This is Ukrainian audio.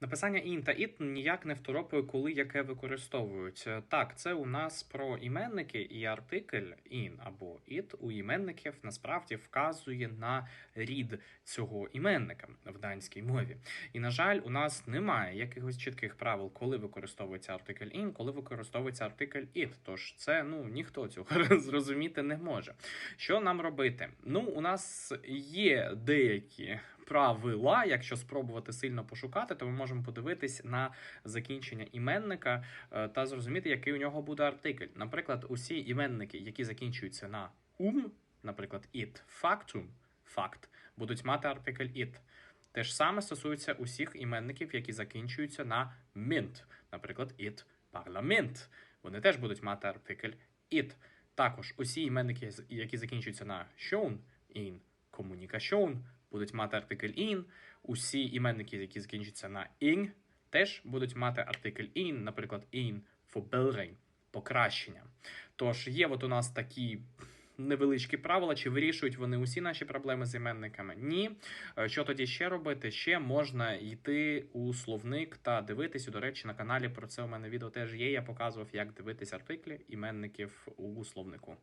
Написання in та it ніяк не второпує, коли яке використовують. Так, це у нас про іменники і артикль in або it у іменників насправді вказує на рід цього іменника в данській мові. І на жаль, у нас немає якихось чітких правил, коли використовується артикль in, коли використовується артикль it. Тож це ну ніхто цього зрозуміти не може. Що нам робити? Ну, у нас є деякі правила. Якщо спробувати сильно пошукати, то ми можемо подивитись на закінчення іменника е, та зрозуміти, який у нього буде артикль. Наприклад, усі іменники, які закінчуються на ум, наприклад, it, factum, факт, будуть мати артикль it. Те ж саме стосується усіх іменників, які закінчуються на mint, наприклад, it, парламент. Вони теж будуть мати артикль it. Також усі іменники, які закінчуються на schon, in, communication, будуть мати артикль in. Усі іменники, які закінчуються на ing, теж будуть мати артикль in, наприклад, in, forbedring, покращення. Тож є от у нас такі невеличкі правила, чи вирішують вони усі наші проблеми з іменниками? Ні. Е, Що тоді ще робити? Ще можна йти у словник та дивитись. До речі, на каналі про це у мене відео теж є. Я показував, як дивитись артиклі іменників у словнику.